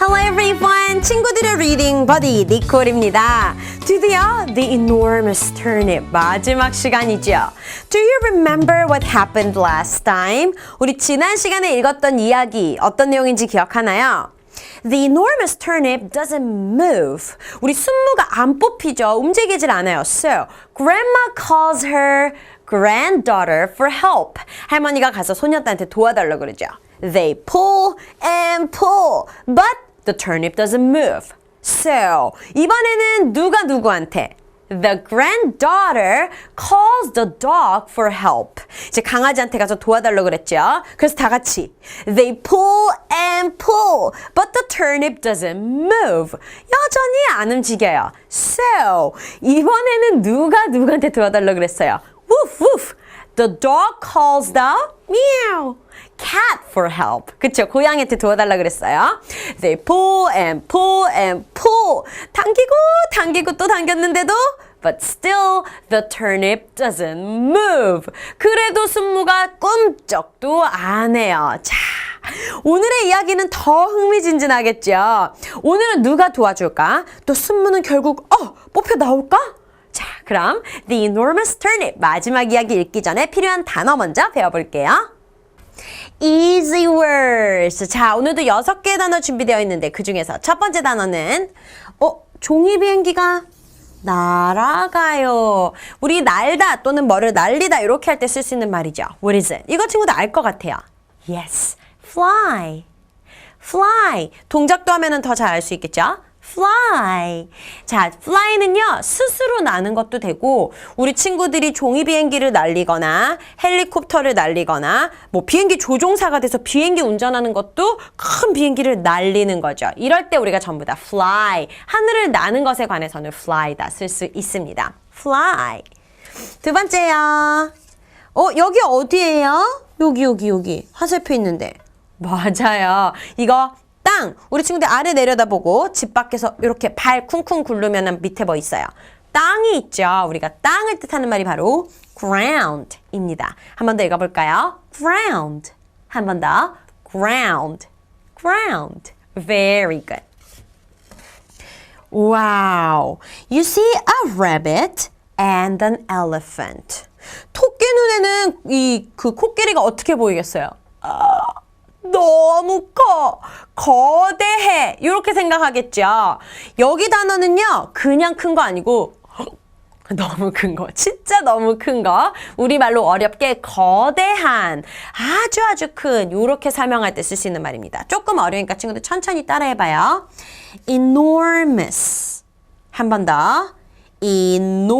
Hello everyone! 친구들의 리딩 버디 니콜입니다. 드디어 The Enormous Turnip 마지막 시간이죠. Do you remember what happened last time? 우리 지난 시간에 읽었던 이야기 어떤 내용인지 기억하나요? The enormous turnip doesn't move. 우리 순무가 안 뽑히죠. 움직이질 않아요. So, grandma calls her granddaughter for help. 할머니가 가서 소녀딸한테 도와달라고 그러죠. They pull and pull, but the turnip doesn't move. So, 이번에는 누가 누구한테? The granddaughter calls the dog for help. 이제 강아지한테 가서 도와달라고 그랬죠. 그래서 다 같이 They pull and pull, but the turnip doesn't move. 여전히 안 움직여요. So, 이번에는 누가 누구한테 도와달라고 그랬어요. Woof woof. The dog calls the meow cat for help. 그쵸? 고양이한테 도와달라 그랬어요. They pull and pull and pull. 당기고 당기고 또 당겼는데도 but still the turnip doesn't move. 그래도 순무가 꿈쩍도 안 해요. 자, 오늘의 이야기는 더 흥미진진하겠죠. 오늘은 누가 도와줄까? 또 순무는 결국 어 뽑혀 나올까? 자, 그럼 The Enormous Turnip 마지막 이야기 읽기 전에 필요한 단어 먼저 배워볼게요. Easy words. 자, 오늘도 여섯 개의 단어 준비되어 있는데 그 중에서 첫 번째 단어는 어, 종이 비행기가 날아가요. 우리 날다 또는 뭐를 날리다 이렇게 할 때 쓸 수 있는 말이죠. What is it? 이거 친구도 알 것 같아요. Yes, fly. fly. 동작도 하면 은 더 잘 알 수 있겠죠? Fly. 자, fly는요, 스스로 나는 것도 되고, 우리 친구들이 종이 비행기를 날리거나, 헬리콥터를 날리거나, 뭐 비행기 조종사가 돼서 비행기 운전하는 것도 큰 비행기를 날리는 거죠. 이럴 때 우리가 전부 다 fly. 하늘을 나는 것에 관해서는 fly다 쓸 수 있습니다. fly. 두 번째요. 어, 여기 어디예요? 여기, 여기, 여기. 화살표 있는데. 맞아요. 이거 땅. 우리 친구들 아래 내려다보고 집 밖에서 이렇게 발 쿵쿵 굴르면 밑에 뭐 있어요? 땅이 있죠. 우리가 땅을 뜻하는 말이 바로 ground입니다. 한 번 더 읽어볼까요? ground. 한 번 더. ground. ground. Very good. Wow. You see a rabbit and an elephant. 토끼 눈에는 이 그 코끼리가 어떻게 보이겠어요? 아, 너무 커. 거대해. 이렇게 생각하겠죠. 여기 단어는요. 그냥 큰 거 아니고 너무 큰 거. 진짜 너무 큰 거. 우리말로 어렵게 거대한 아주 아주 큰 이렇게 설명할 때 쓸 수 있는 말입니다. 조금 어려우니까 친구들 천천히 따라해 봐요. enormous. 한 번 더.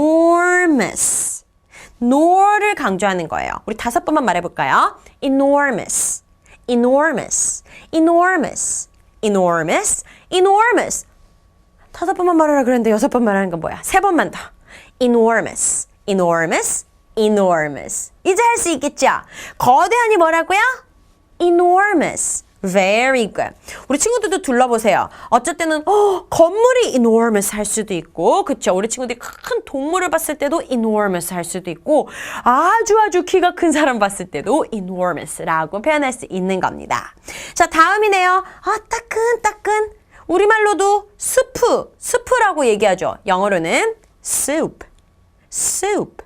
enormous. nor를 강조하는 거예요. 우리 다섯 번만 말해 볼까요? enormous. Enormous, enormous, enormous, enormous. 다섯 번만 말하라 그랬는데 여섯 번 말하는 건 뭐야? 세 번만 더. enormous, enormous, enormous. 이제 할 수 있겠죠? 거대한이 뭐라고요? enormous. Very good. 우리 친구들도 둘러보세요. 때는 어, 건물이 enormous 할 수도 있고, 그쵸? 우리 친구들이 큰 동물을 봤을 때도 enormous 할 수도 있고, 아주 아주 키가 큰 사람 봤을 때도 enormous라고 표현할 수 있는 겁니다. 자, 다음이네요. 아, 따끈따끈. 우리말로도 스프, 스프라고 얘기하죠. 영어로는 soup, soup,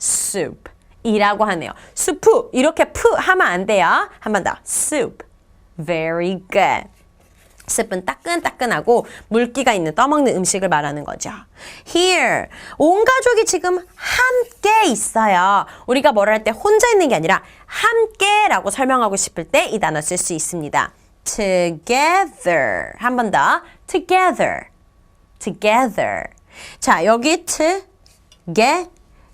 soup. 이라고 하네요. 수프 이렇게 푸 하면 안 돼요. 한 번 더. soup. Very good. 스프는 따끈따끈하고 물기가 있는 떠먹는 음식을 말하는 거죠. Here. 온 가족이 지금 함께 있어요. 우리가 뭘 할 때 혼자 있는 게 아니라 함께 라고 설명하고 싶을 때 이 단어 쓸 수 있습니다. Together. 한 번 더. Together. Together. 자, 여기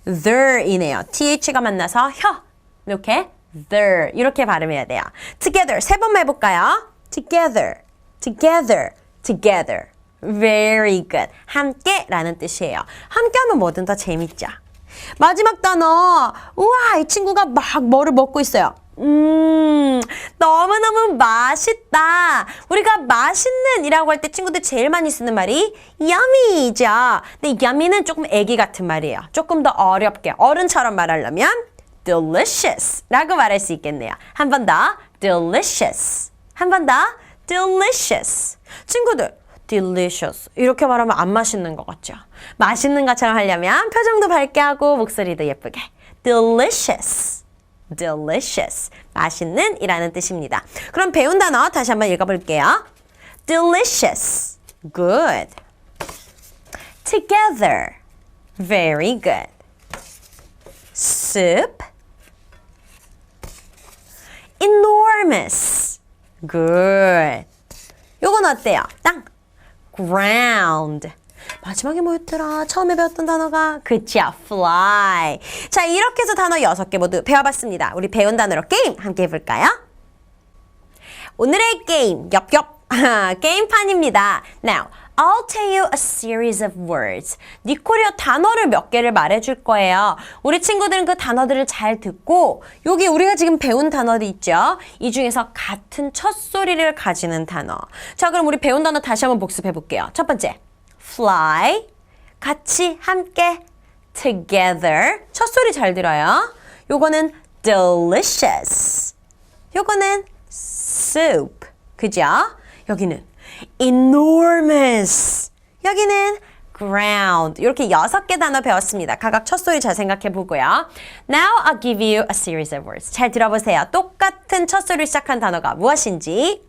together이네요. th가 만나서 혀. 이렇게 there 이렇게 발음해야 돼요. Together 세 번만 해볼까요? Together, together, together. Very good. 함께라는 뜻이에요. 함께하면 뭐든 더 재밌죠. 마지막 단어. 우와 이 친구가 막 뭐를 먹고 있어요. 음, 너무너무 맛있다. 우리가 맛있는 이라고 할 때 친구들 제일 많이 쓰는 말이 yummy죠. 근데 yummy는 조금 애기 같은 말이에요. 조금 더 어렵게 어른처럼 말하려면 delicious 라고 말할 수 있겠네요. 한 번 더, delicious. 한 번 더, delicious. 친구들, delicious. 이렇게 말하면 안 맛있는 것 같죠? 맛있는 것처럼 하려면 표정도 밝게 하고 목소리도 예쁘게. delicious. delicious. 맛있는 이라는 뜻입니다. 그럼 배운 단어 다시 한번 읽어볼게요. delicious. good. together. very good. soup. Enormous. good. 요건 어때요? 땅. ground. 마지막에 뭐였더라? 처음에 배웠던 단어가 그치야 fly. 자 이렇게 해서 단어 6개 모두 배워봤습니다. 우리 배운 단어로 게임 함께 해볼까요? 오늘의 게임 엽엽 게임판입니다. Now, I'll tell you a series of words. 니코리아 단어를 몇 개를 말해줄 거예요. 우리 친구들은 그 단어들을 잘 듣고 여기 우리가 지금 배운 단어들 있죠? 이 중에서 같은 첫 소리를 가지는 단어. 자, 그럼 우리 배운 단어 다시 한번 복습해 볼게요. 첫 번째, fly. 같이 함께 together. 첫 소리 잘 들어요. 요거는 delicious. 요거는 soup. 그죠? 여기는 enormous. 여기는 ground. 이렇게 여섯 개 단어 배웠습니다. 각각 첫 소리 잘 생각해 보고요. Now I'll give you a series of words. 잘 들어보세요. 똑같은 첫 소리를 시작한 단어가 무엇인지.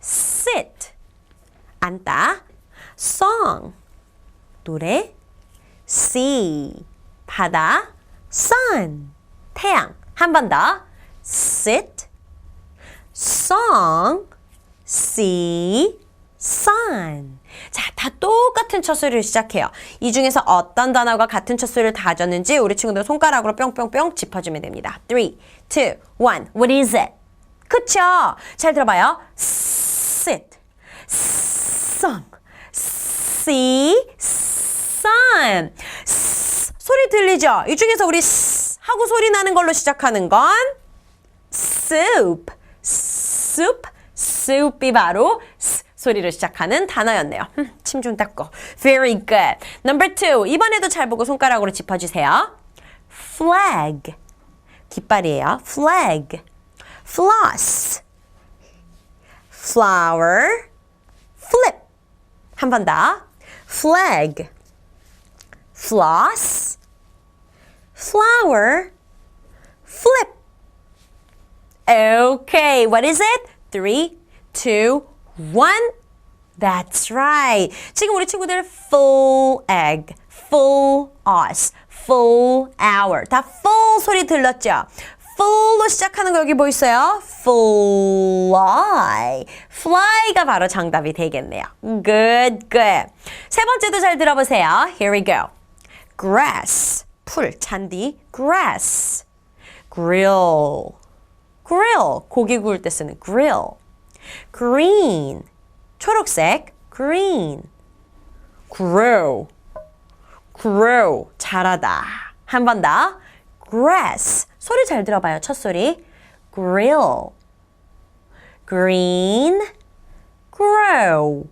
sit. 앉다. song. 노래. sea. 바다. sun. 태양. 한 번 더. sit. song, sea, sun. 자, 다 똑같은 첫 소리를 시작해요. 이 중에서 어떤 단어가 같은 첫 소리를 가졌는지 우리 친구들 손가락으로 뿅뿅뿅 짚어주면 됩니다. 3, 2, 1. What is it? 그쵸? 잘 들어봐요. sit, song, sea, sun. S, 소리 들리죠? 이 중에서 우리 S 하고 소리 나는 걸로 시작하는 건 soup. soup, soup이 바로 S 소리로 시작하는 단어였네요. 침좀 닦고. Very good. Number two. 이번에도 잘 보고 손가락으로 짚어주세요. flag. 깃발이에요. flag. floss. flower. flip. 한 번 더. flag. floss. flower. flip. Okay, what is it? Three, two, one. That's right. 지금 우리 친구들 full egg, full us, full hour. 다 full 소리 들렸죠? full로 시작하는 거 여기 뭐 있어요? fly. fly가 바로 정답이 되겠네요. Good, good. 세 번째도 잘 들어보세요. Here we go. grass. 풀, 잔디. grass. grill. grill. 고기 구울 때 쓰는 grill. Green. 초록색. green. grow. grow. 자라다. 한 번 더. grass. 소리 잘 들어봐요. 첫 소리. grill. green. grow.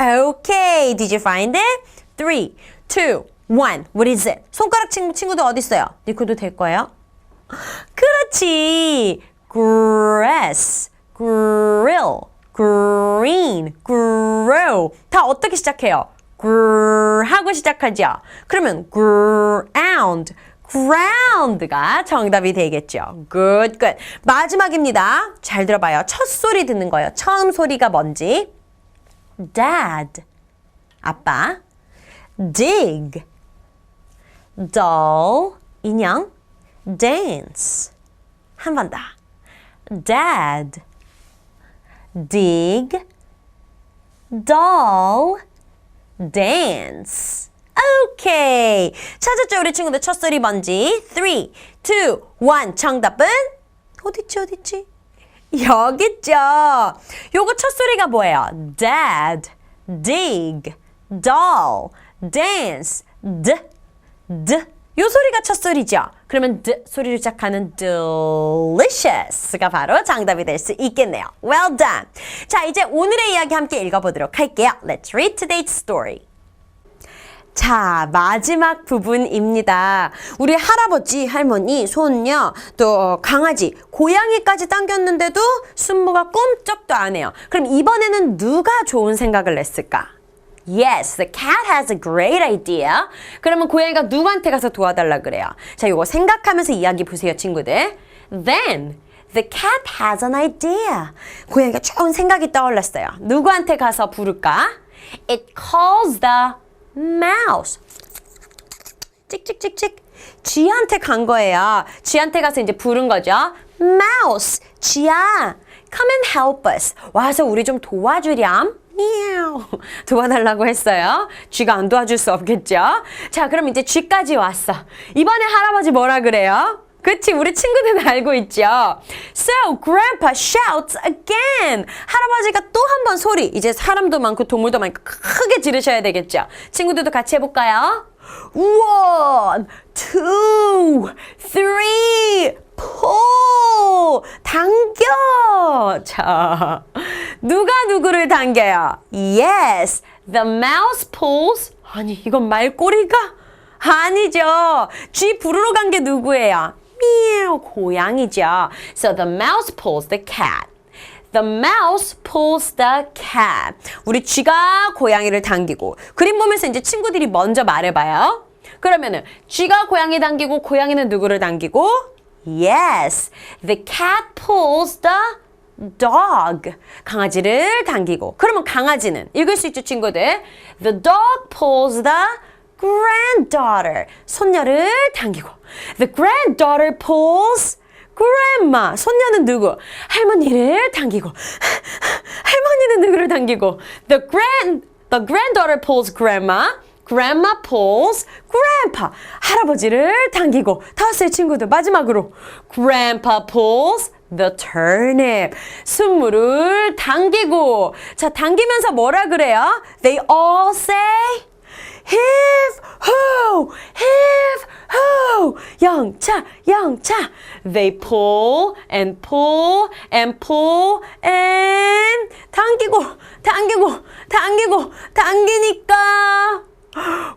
Okay. Did you find it? Three, two, one. What is it? 손가락 친구, 친구들 어디 있어요? 니코도 될 거예요? 그렇지. grass, grill, green, grow. 다 어떻게 시작해요? gr 하고 시작하죠. 그러면 ground, ground가 정답이 되겠죠. good, good. 마지막입니다. 잘 들어봐요. 첫 소리 듣는 거예요. 처음 소리가 뭔지. dad, 아빠. dig, doll, 인형. dance. 한 번 더. dad, dig, doll, dance. 오케이. 찾았죠, 우리 친구들 첫 소리 뭔지? 3, 2, 1. 정답은? 어딨지, 어딨지? 여기 있죠. 요거 첫 소리가 뭐예요? dad, dig, doll, dance, d, d. 요 소리가 첫 소리죠. 그러면 d 소리를 시작하는 delicious가 바로 정답이 될 수 있겠네요. Well done. 자, 이제 오늘의 이야기 함께 읽어보도록 할게요. Let's read today's story. 자, 마지막 부분입니다. 우리 할아버지, 할머니, 손녀, 또 강아지, 고양이까지 당겼는데도 순무가 꼼짝도 안 해요. 그럼 이번에는 누가 좋은 생각을 냈을까? Yes, the cat has a great idea. 그러면 고양이가 누구한테 가서 도와달라 그래요? 자, 이거 생각하면서 이야기 보세요, 친구들. Then the cat has an idea. 고양이가 좋은 생각이 떠올랐어요. 누구한테 가서 부를까? It calls the mouse. 찍찍찍찍. 쥐한테 간 거예요. 쥐한테 가서 이제 부른 거죠. Mouse, 쥐야, come and help us. 와서 우리 좀 도와주렴. 미야오. 도와달라고 했어요. 쥐가 안 도와줄 수 없겠죠? 자, 그럼 이제 쥐까지 왔어. 이번에 할아버지 뭐라 그래요? 그치, 우리 친구들은 알고 있죠? So, Grandpa shouts again. 할아버지가 또 한 번 소리. 이제 사람도 많고 동물도 많고 크게 지르셔야 되겠죠? 친구들도 같이 해볼까요? One, two, three, pull. 당겨. 자, 누가 누구를 당겨요? Yes, the mouse pulls. 아니, 이건 말꼬리가? 아니죠. 쥐 부르러 간 게 누구예요? 미야오, 고양이죠. So the mouse pulls the cat. The mouse pulls the cat. 우리 쥐가 고양이를 당기고 그림 보면서 이제 친구들이 먼저 말해봐요. 그러면은 쥐가 고양이 당기고 고양이는 누구를 당기고? Yes, the cat pulls the dog. 강아지를 당기고. 그러면 강아지는 읽을 수 있죠, 친구들? The dog pulls the granddaughter. 손녀를 당기고. The granddaughter pulls grandma. 손녀는 누구? 할머니를 당기고. 할머니는 누구를 당기고? The grand the granddaughter pulls grandma. Grandma pulls grandpa. 할아버지를 당기고. 다 왔어요, 친구들. 마지막으로. Grandpa pulls the turnip. 순무를 당기고. 자, 당기면서 뭐라 그래요? They all say Heave ho! Heave ho! 영차, 영차. They pull and pull and pull and 당기고, 당기고, 당기고, 당기니까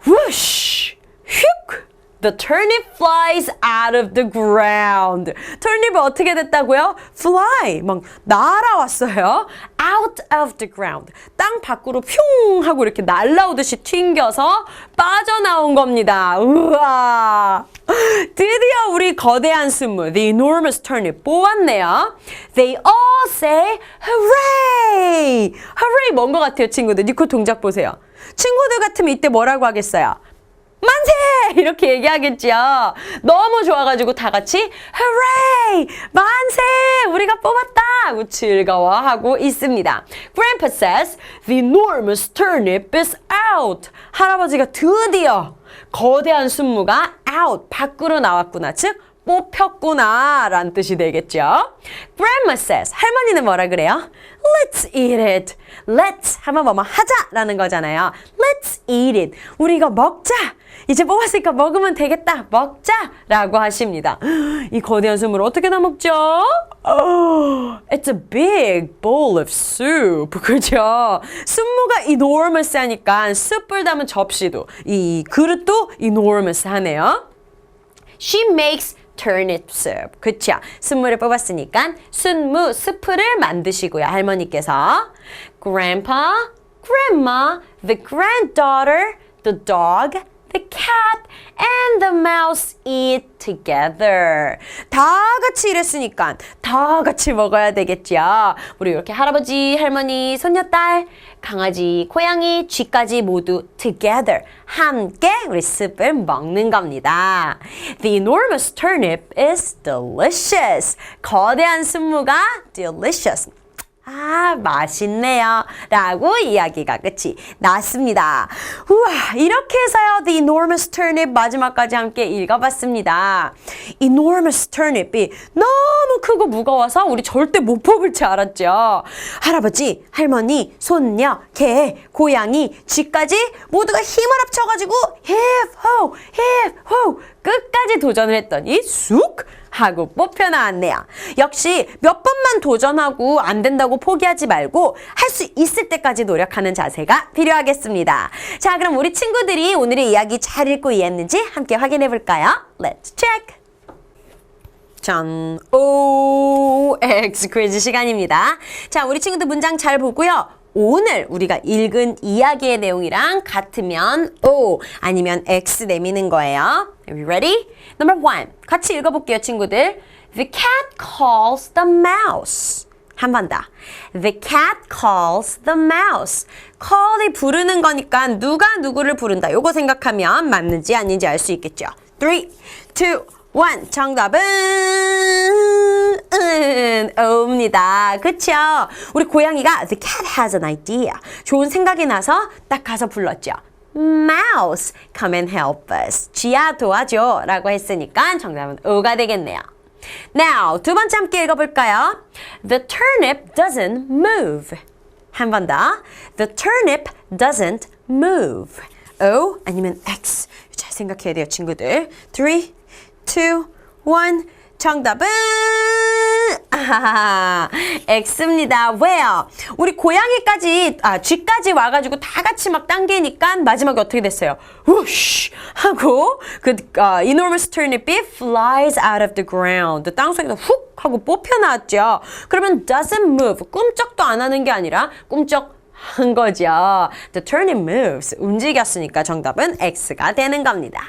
whoosh! 휙! The turnip flies out of the ground. turnip이 어떻게 됐다고요? fly. 막 날아왔어요. out of the ground. 땅 밖으로 퓨 하고 이렇게 날아오듯이 튕겨서 빠져나온 겁니다. 우와. 드디어 우리 거대한 순무, the enormous turnip 뽑았네요. They all say hooray! hooray 뭔 것 같아요, 친구들? 니코 동작 보세요. 친구들 같으면 이때 뭐라고 하겠어요? 만세! 이렇게 얘기하겠죠. 너무 좋아가지고 다 같이 hooray! 만세! 우리가 뽑았다! 하고 즐거워하고 있습니다. Grandpa says the enormous turnip is out. 할아버지가 드디어 거대한 순무가 out, 밖으로 나왔구나. 즉, 뽑혔구나 라는 뜻이 되겠죠. Grandma says, 할머니는 뭐라 그래요? Let's eat it. Let's 하면 뭐뭐 하자 라는 거잖아요. Let's eat it. 우리 이거 먹자. 이제 뽑았으니까 먹으면 되겠다. 먹자 라고 하십니다. 이 거대한 숨을 어떻게 다 먹죠? Oh, it's a big bowl of soup. 그죠? 순무가 enormous 하니까 숯불 담은 접시도 이 그릇도 enormous 하네요. She makes turnip soup. 그쵸? 순무를 뽑았으니까 순무 스프를 만드시고요. 할머니께서 Grandpa, Grandma, the granddaughter, the dog, the cat, and the mouse eat together. 다 같이 일했으니까 다 같이 먹어야 되겠죠. 우리 이렇게 할아버지, 할머니, 손녀딸, 강아지, 고양이, 쥐까지 모두 together 함께 우리 숲을 먹는 겁니다. The enormous turnip is delicious. 거대한 순무가 delicious. 아, 맛있네요. 라고 이야기가 끝이 났습니다. 우와, 이렇게 해서요, The Enormous Turnip 마지막까지 함께 읽어봤습니다. Enormous Turnip이 너무 크고 무거워서 우리 절대 못 뽑을 줄 알았죠. 할아버지, 할머니, 손녀, 개, 고양이, 쥐까지 모두가 힘을 합쳐가지고 hip ho, hip ho 끝까지 도전을 했더니 쑥 하고 뽑혀 나왔네요. 역시 몇 번만 도전하고 안 된다고 포기하지 말고 할 수 있을 때까지 노력하는 자세가 필요하겠습니다. 자, 그럼 우리 친구들이 오늘의 이야기 잘 읽고 이해했는지 함께 확인해 볼까요? Let's check! 짠! OX 퀴즈 시간입니다. 자, 우리 친구들 문장 잘 보고요. 오늘 우리가 읽은 이야기의 내용이랑 같으면 O 아니면 X 내미는 거예요. Are you ready? Number one. 같이 읽어볼게요, 친구들. The cat calls the mouse. 한 번 더. The cat calls the mouse. call이 부르는 거니까 누가 누구를 부른다. 요거 생각하면 맞는지 아닌지 알 수 있겠죠. 3, 2, 1. 정답은 은, 오입니다. 그쵸? 우리 고양이가 The cat has an idea. 좋은 생각이 나서 딱 가서 불렀죠. Mouse, come and help us. 쥐야 도와줘 라고 했으니까 정답은 O가 되겠네요. Now, 두 번째 함께 읽어볼까요? The turnip doesn't move. 한 번 더. The turnip doesn't move. O 아니면 X. 잘 생각해야 돼요, 친구들. 3, 2, 1. 정답은 아하하, X입니다. 왜요? 우리 고양이까지 아 쥐까지 와가지고 다 같이 막 당기니까 마지막에 어떻게 됐어요? 우쉬 하고 그 어, enormous turnip이 flies out of the ground 땅 속에서 훅 하고 뽑혀 나왔죠. 그러면 doesn't move 꿈쩍도 안 하는 게 아니라 꿈쩍 한 거죠. The turnip moves 움직였으니까 정답은 X가 되는 겁니다.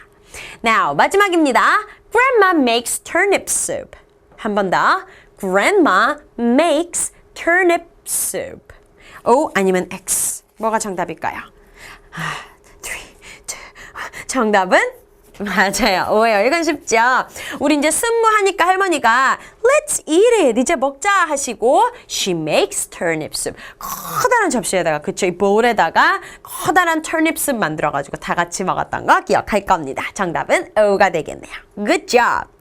Now 마지막입니다. Grandma makes turnip soup. 한 번 더. Grandma makes turnip soup. O 아니면 X. 뭐가 정답일까요? 아, 3, 2, 정답은? 맞아요. 오예요. 이건 쉽죠? 우리 이제 승무하니까 할머니가 Let's eat it. 이제 먹자 하시고 She makes turnip soup. 커다란 접시에다가 그쵸? 이 볼에다가 커다란 turnip soup 만들어가지고 다 같이 먹었던 거 기억할 겁니다. 정답은 O가 되겠네요. Good job.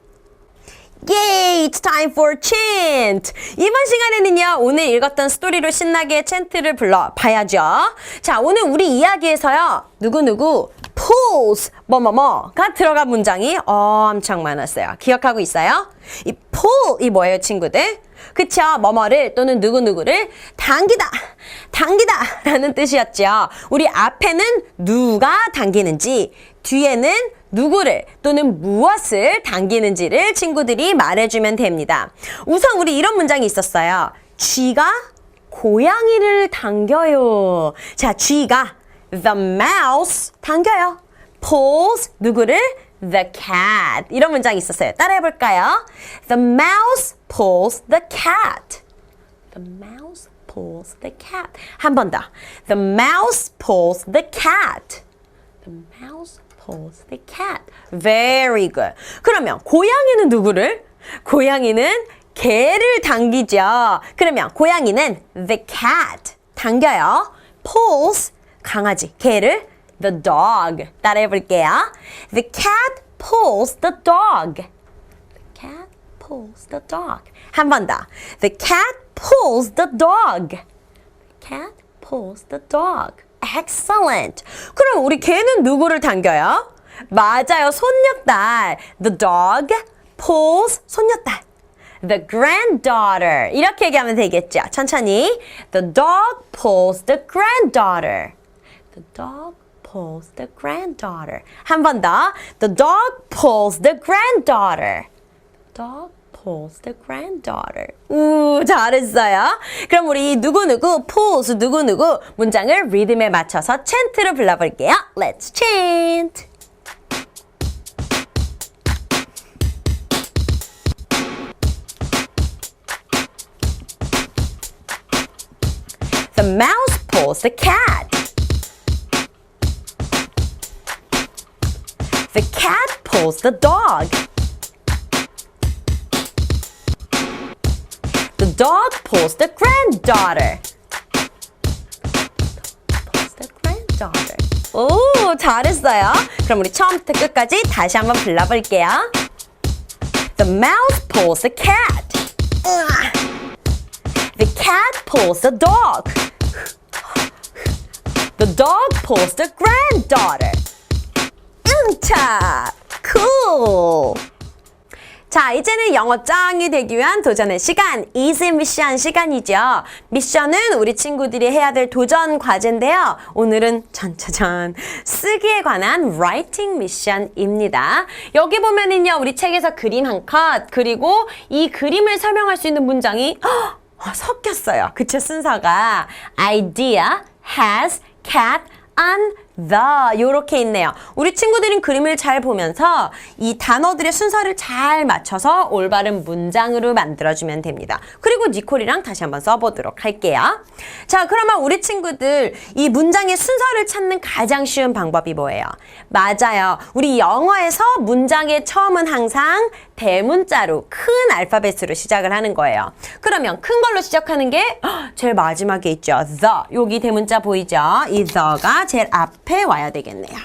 Yay! It's time for chant! 이번 시간에는요, 오늘 읽었던 스토리로 신나게 챈트를 불러 봐야죠. 자, 오늘 우리 이야기에서요, 누구누구, pulls, 뭐뭐뭐가 들어간 문장이 엄청 많았어요. 기억하고 있어요? 이 pull, 이 뭐예요, 친구들? 그쵸? 뭐뭐를 또는 누구누구를 당기다, 당기다 라는 뜻이었죠. 우리 앞에는 누가 당기는지, 뒤에는 누구를 또는 무엇을 당기는지를 친구들이 말해주면 됩니다. 우선 우리 이런 문장이 있었어요. 쥐가 고양이를 당겨요. 자, 쥐가 the mouse 당겨요. Pulls 누구를 the cat 이런 문장이 있었어요. 따라해 볼까요? The mouse pulls the cat. The mouse pulls the cat. 한 번 더. The mouse pulls the cat. The mouse pulls the cat. Very good. 그러면 고양이는 누구를? 고양이는 개를 당기죠. 그러면 고양이는 the cat 당겨요. pulls 강아지 개를 the dog 따라해 볼게요. The cat pulls the dog. The cat pulls the dog. 한 번 더. The cat pulls the dog. The cat pulls the dog. Excellent. 그럼 우리 개는 누구를 당겨요? 맞아요. 손녀딸. The dog pulls 손녀딸. The granddaughter. 이렇게 얘기하면 되겠죠. 천천히. The dog pulls the granddaughter. The dog pulls the granddaughter. 한 번 더. The dog pulls the granddaughter. Dog pulls the granddaughter. 우, 잘했어요. 그럼 우리 누구누구 pulls 누구누구 문장을 리듬에 맞춰서 찬트로 불러볼게요. Let's chant. The mouse pulls the cat. The cat pulls the dog. The dog pulls the granddaughter. Pulls the granddaughter. 오, 잘했어요. 그럼 우리 처음부터 끝까지 다시 한번 불러볼게요. The mouse pulls the cat. 으아. The cat pulls the dog. The dog pulls the granddaughter. 응차! Cool! 자, 이제는 영어 짱이 되기 위한 도전의 시간, easy 미션 시간이죠. 미션은 우리 친구들이 해야 될 도전 과제인데요. 오늘은 전차전 쓰기에 관한 writing 미션입니다. 여기 보면은요, 우리 책에서 그림 한 컷, 그리고 이 그림을 설명할 수 있는 문장이 헉, 어, 섞였어요. 그쵸, 순서가 idea, has, cat, on, the 요렇게 있네요. 우리 친구들은 그림을 잘 보면서 이 단어들의 순서를 잘 맞춰서 올바른 문장으로 만들어주면 됩니다. 그리고 니콜이랑 다시 한번 써보도록 할게요. 자, 그러면 우리 친구들 이 문장의 순서를 찾는 가장 쉬운 방법이 뭐예요? 맞아요. 우리 영어에서 문장의 처음은 항상 대문자로 큰 알파벳으로 시작을 하는 거예요. 그러면 큰 걸로 시작하는 게 헉, 제일 마지막에 있죠. the. 여기 대문자 보이죠? 이 the가 제일 앞에 와야 되겠네요.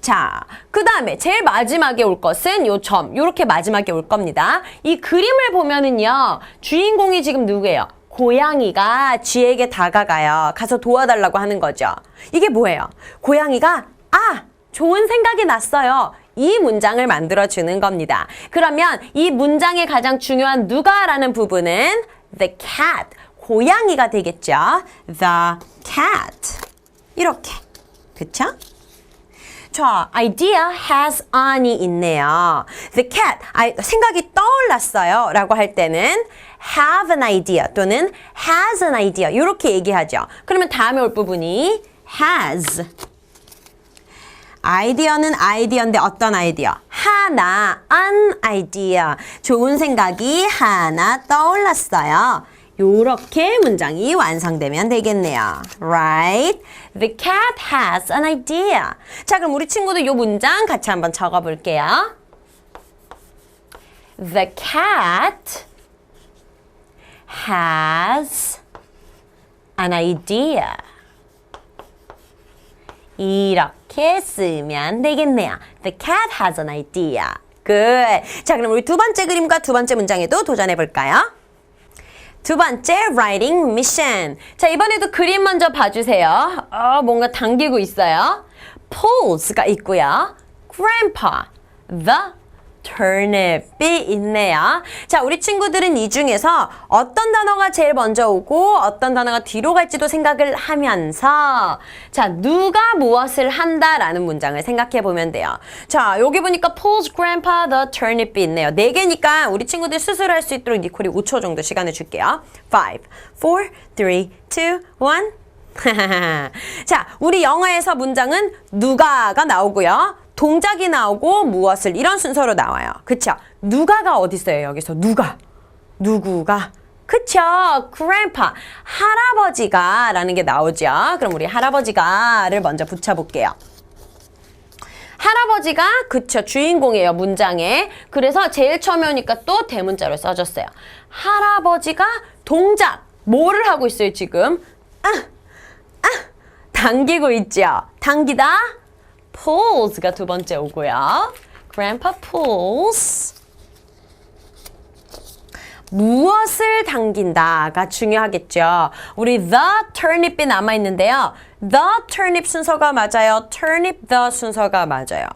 자, 그 다음에 제일 마지막에 올 것은 요 점, 요렇게 마지막에 올 겁니다. 이 그림을 보면은요, 주인공이 지금 누구예요? 고양이가 쥐에게 다가가요. 가서 도와달라고 하는 거죠. 이게 뭐예요? 고양이가, 아! 좋은 생각이 났어요. 이 문장을 만들어주는 겁니다. 그러면 이 문장의 가장 중요한 누가라는 부분은 the cat, 고양이가 되겠죠. The cat. 이렇게. 그쵸? 자, idea has on이 있네요. The cat, 아, 생각이 떠올랐어요. 라고 할 때는 have an idea 또는 has an idea. 이렇게 얘기하죠. 그러면 다음에 올 부분이 has. 아이디어는 아이디어인데 어떤 아이디어? 하나, an idea. 좋은 생각이 하나 떠올랐어요. 요렇게 문장이 완성되면 되겠네요. Right? The cat has an idea. 자, 그럼 우리 친구들 요 문장 같이 한번 적어 볼게요. The cat has an idea. 이렇게 쓰면 되겠네요. The cat has an idea. Good. 자, 그럼 우리 두 번째 그림과 두 번째 문장에도 도전해 볼까요? 두 번째 writing mission. 자, 이번에도 그림 먼저 봐주세요. 어, 뭔가 당기고 있어요. polls가 있고요. grandpa, the turnip이 있네요. 자, 우리 친구들은 이 중에서 어떤 단어가 제일 먼저 오고 어떤 단어가 뒤로 갈지도 생각을 하면서 자, 누가 무엇을 한다라는 문장을 생각해 보면 돼요. 자, 여기 보니까 Paul's grandpa the turnip이 있네요. 네 개니까 우리 친구들 스스로 할 수 있도록 니콜이 5초 정도 시간을 줄게요. 5, 4, 3, 2, 1. 자, 우리 영어에서 문장은 누가가 나오고요. 동작이 나오고 무엇을 이런 순서로 나와요. 그쵸? 누가가 어디 있어요? 여기서 누가? 누구가? 그쵸? grandpa. 할아버지가 라는 게 나오죠. 그럼 우리 할아버지가를 먼저 붙여볼게요. 할아버지가 그쵸 주인공이에요 문장에 그래서 제일 처음에 오니까 또 대문자로 써줬어요 할아버지가 동작 뭐를 하고 있어요 지금 아, 아, 당기고 있죠 당기다 pulls가 두 번째 오고요 grandpa pulls 무엇을 당긴다가 중요하겠죠. 우리 the turnip이 남아있는데요. the turnip 순서가 맞아요. turnip the 순서가 맞아요.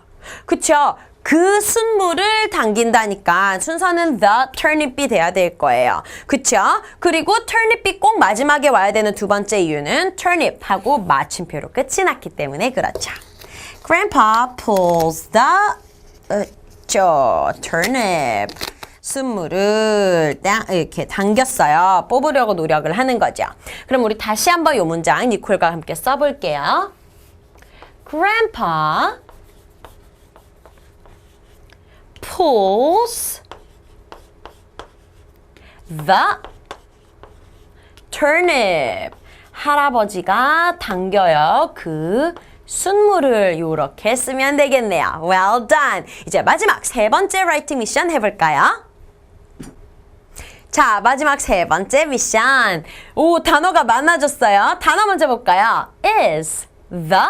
그쵸? 그 순물을 당긴다니까 순서는 the turnip이 돼야 될 거예요. 그쵸? 그리고 turnip이 꼭 마지막에 와야 되는 두 번째 이유는 turnip하고 마침표로 끝이 났기 때문에 그렇죠. Grandpa pulls the 어, 저 turnip 순물을 딱 이렇게 당겼어요. 뽑으려고 노력을 하는 거죠. 그럼 우리 다시 한번 이 문장 니콜과 함께 써볼게요. Grandpa pulls the turnip. 할아버지가 당겨요. 그 순물을 이렇게 쓰면 되겠네요. Well done. 이제 마지막 세 번째 라이팅 미션 해볼까요? 자, 마지막 세 번째 미션. 오, 단어가 많아졌어요. 단어 먼저 볼까요? is the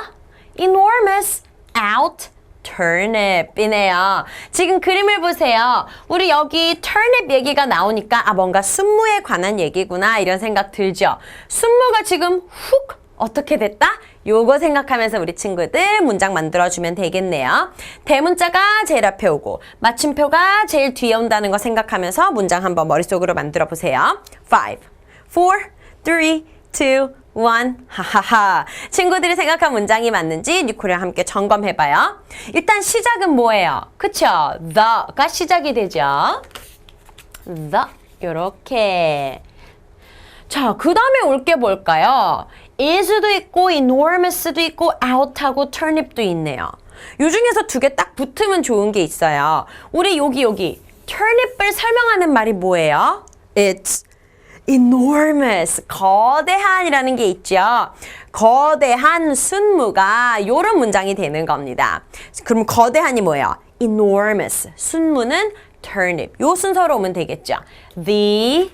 enormous out turnip이네요. 지금 그림을 보세요. 우리 여기 turnip 얘기가 나오니까 아 뭔가 순무에 관한 얘기구나 이런 생각 들죠. 순무가 지금 훅 어떻게 됐다? 요거 생각하면서 우리 친구들 문장 만들어주면 되겠네요. 대문자가 제일 앞에 오고 마침표가 제일 뒤에 온다는 거 생각하면서 문장 한번 머릿속으로 만들어 보세요. 5, 4, 3, 2, 1. 하하하. 친구들이 생각한 문장이 맞는지 니코랑 함께 점검해봐요. 일단 시작은 뭐예요? 그쵸? the가 시작이 되죠. the. 요렇게. 자, 그 다음에 올 게 뭘까요? Is도 있고 enormous도 있고 out하고 turnip도 있네요. 요 중에서 두 개 딱 붙으면 좋은 게 있어요. 우리 여기 여기 turnip을 설명하는 말이 뭐예요? It's enormous, 거대한이라는 게 있죠. 거대한 순무가 요런 문장이 되는 겁니다. 그럼 거대한이 뭐예요? enormous. 순무는 turnip. 요 순서로 오면 되겠죠. The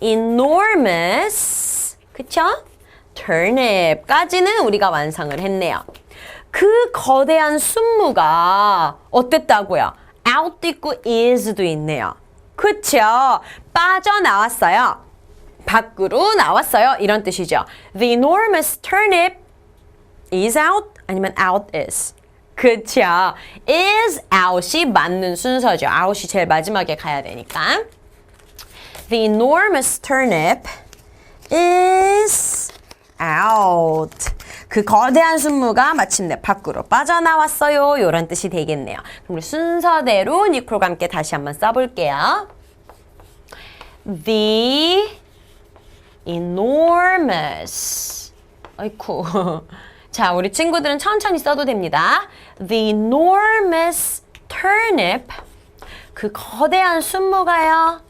enormous 그쵸? Turnip까지는 우리가 완성을 했네요. 그 거대한 순무가 어땠다고요? out도 있고 is도 있네요. 그쵸? 빠져나왔어요. 밖으로 나왔어요. 이런 뜻이죠. The enormous turnip is out 아니면 out is. 그쵸? is out이 맞는 순서죠. out이 제일 마지막에 가야 되니까. The enormous turnip is out. 그 거대한 순무가 마침내 밖으로 빠져나왔어요. 이런 뜻이 되겠네요. 그럼 순서대로 니콜과 함께 다시 한번 써볼게요. The enormous. 아이쿠. 자, 우리 친구들은 천천히 써도 됩니다. The enormous turnip. 그 거대한 순무가요.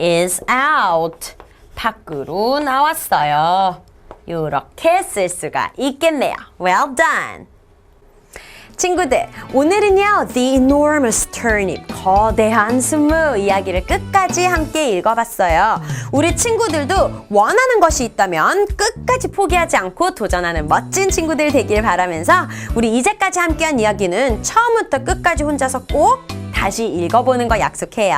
is out. 밖으로 나왔어요. 이렇게 쓸 수가 있겠네요. Well done. 친구들, 오늘은요, The Enormous Turnip, 거대한 순무 이야기를 끝까지 함께 읽어봤어요. 우리 친구들도 원하는 것이 있다면 끝까지 포기하지 않고 도전하는 멋진 친구들 되길 바라면서 우리 이제까지 함께한 이야기는 처음부터 끝까지 혼자서 꼭 다시 읽어보는 거 약속해요.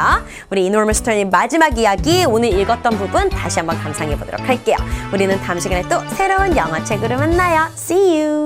우리 Enormous Turnip 마지막 이야기 오늘 읽었던 부분 다시 한번 감상해 보도록 할게요. 우리는 다음 시간에 또 새로운 영어 책으로 만나요. See you!